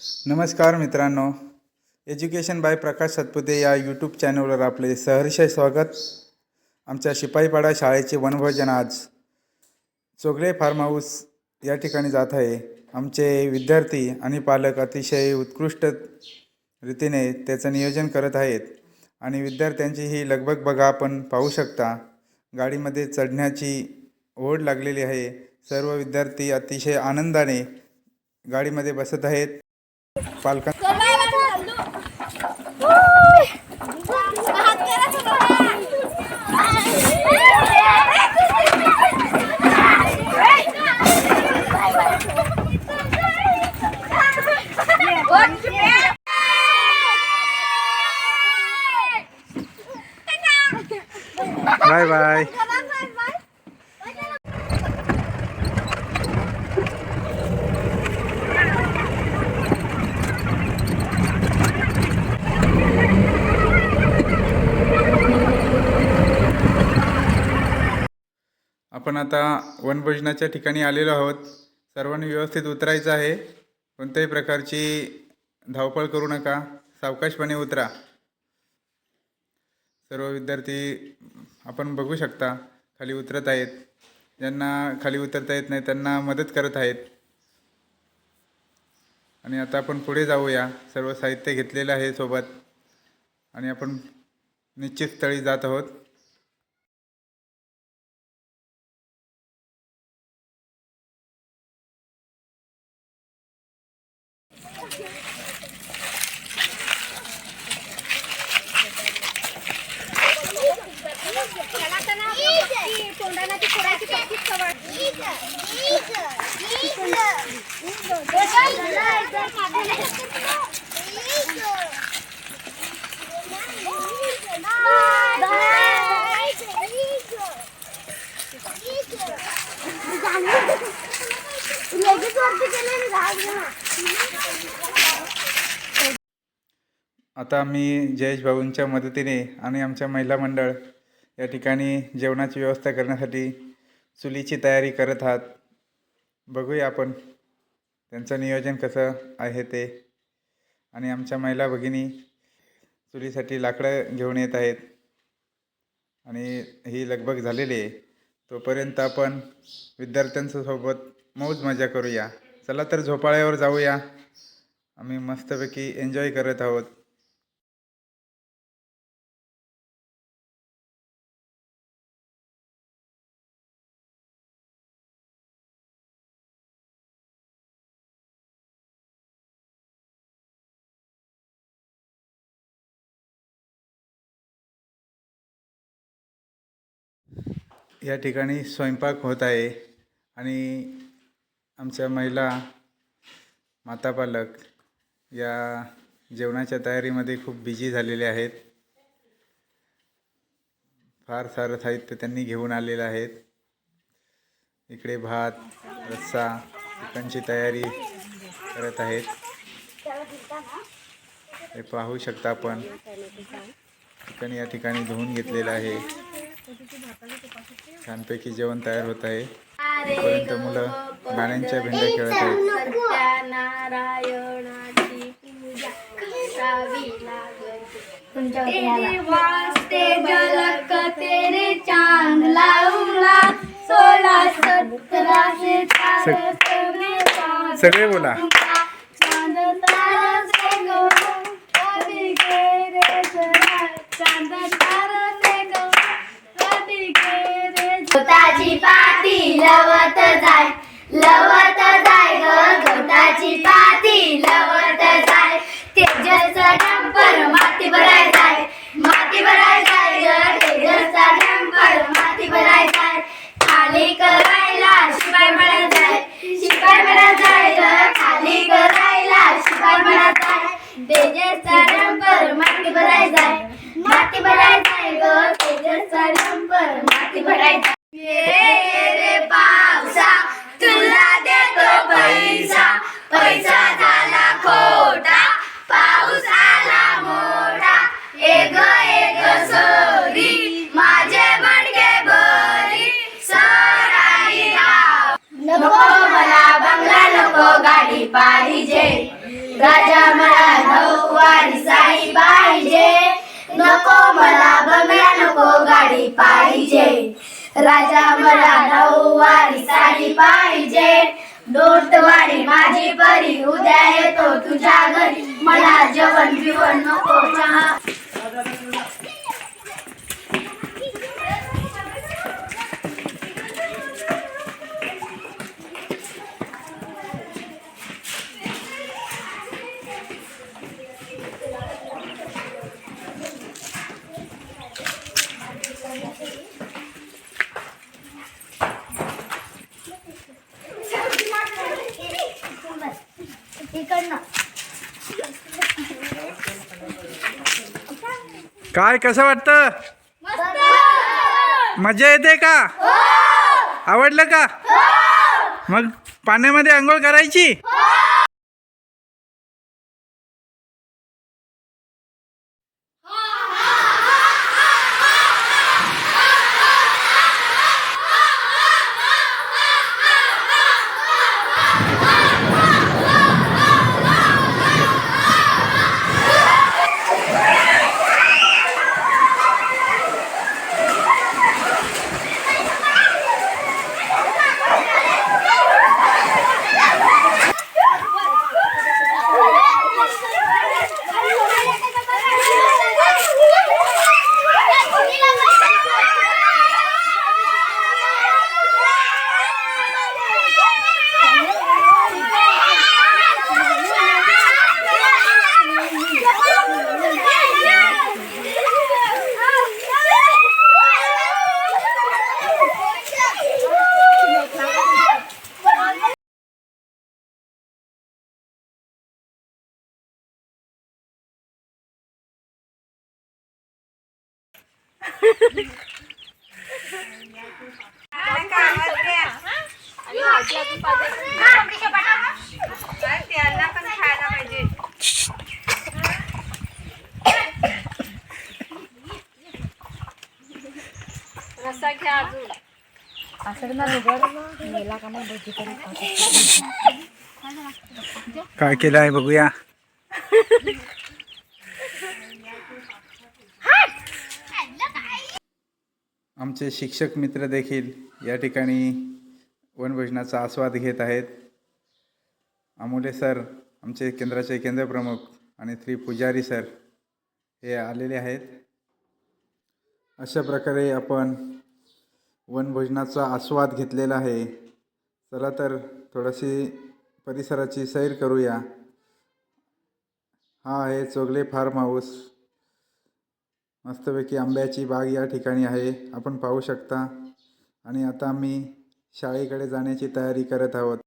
नमस्कार मित्रांनो. Education bye प्रकाश सतपुते या यूट्यूब चॅनलवर आपले सहर्ष स्वागत. आमच्या शिपाईपाडा शाळेचे वनभोजन आज चोगळे फार्म हाऊस या ठिकाणी जात आहे. आमचे विद्यार्थी आणि पालक अतिशय उत्कृष्ट रीतीने त्याचं नियोजन करत आहेत आणि विद्यार्थ्यांची ही लगबग बघा आपण पाहू शकता. गाडीमध्ये चढण्याची ओढ लागलेली आहे. सर्व विद्यार्थी अतिशय आनंदाने गाडीमध्ये बसत आहेत. पालकां बाय बाय आपण आता वनभोजनाच्या ठिकाणी आलेलो आहोत. सर्वांनी व्यवस्थित उतरायचं आहे. कोणत्याही प्रकारची धावपळ करू नका. सावकाशपणे उतरा. सर्व विद्यार्थी आपण बघू शकता खाली उतरत आहेत. ज्यांना खाली उतरता येत नाही त्यांना मदत करत आहेत. आणि आता आपण पुढे जाऊया. सर्व साहित्य घेतलेलं आहे सोबत. आणि आपण निश्चित स्थळी जात आहोत. ती वरती गेले ना आता आम्ही जयेश भाऊंच्या मदतीने आणि आमच्या महिला मंडळ या ठिकाणी जेवणाची व्यवस्था करण्यासाठी चुलीची तयारी करत आहात. बघूया आपण त्यांचं नियोजन कसं आहे ते. आणि आमच्या महिला भगिनी चुलीसाठी लाकडं घेऊन येत आहेत. आणि ही लगबग झालेली आहे. तोपर्यंत आपण विद्यार्थ्यांसोबत मौज मजा करूया. चला तर झोपाळ्यावर जाऊया. आम्ही मस्तपैकी एन्जॉय करत आहोत. या ठिकाणी स्वयंपाक होत आहे आणि आमच्या महिला माता पालक या जेवणाच्या तयारीमध्ये खूप बिझी झालेले आहेत. फार सारं साहित्य त्यांनी घेऊन आलेलं आहेत. इकडे भात रस्सा चिकनची तयारी करत आहेत. हे पाहू शकता आपण. चिकन या ठिकाणी धुवून घेतलेलं आहे. छानपैकी जेवण तयार होत आहे. तोपर्यंत मुलं गाण्यांच्या भेंड्या खेळत आहेत. नारायणाची पूजा लवत जाय तेजसचा डंपर माती भराय जाय माती भराय जाय ग तेजसचा डंपर माती भराय जाय खाली करायला शिपाय म्हणा जाय शिपाय म्हणा जाय ग खाली करायला शिपाय म्हणा जाय तेजसचा डंपर माती भराय जाय माती भराय जाय ग तेजसचा डंपर माती भराय जाय रे पावसा तुला देतो पैसा. पैसा पाहिजे. गाडी मला नऊवारी साडी पाहिजे. नको मला बंगला नको गाडी पाहिजे. राजा मला नऊवारी साडी पाहिजे. डोटवाडी माझी परी उद्या येतो तुझ्या घरी. मला जेवण बिवण नको चहा. काय कसं वाटतं? मजा येते का? आवडलं का? मग पाण्यामध्ये आंघोळ करायची? काय केलं आहे बघूया आमचे शिक्षक मित्र देखील या ठिकाणी वनभोजनाचा आस्वाद घेत आहेत. आमोले सर आमचे केंद्राचे केंद्रप्रमुख आणि श्री पुजारी सर हे आलेले आहेत. अशा प्रकारे आपण वनभोजनाचा आस्वाद घेतलेला आहे. चला तर थोडीशी परिसराची सैर करूया. हा आहे चोगले फार्म हाऊस. मस्तपैकी आंब्याची बाग या ठिकाणी आहे. आपण पाहू शकता. आणि आता आम्ही शाळेकडे जाण्याची तयारी करत आहोत.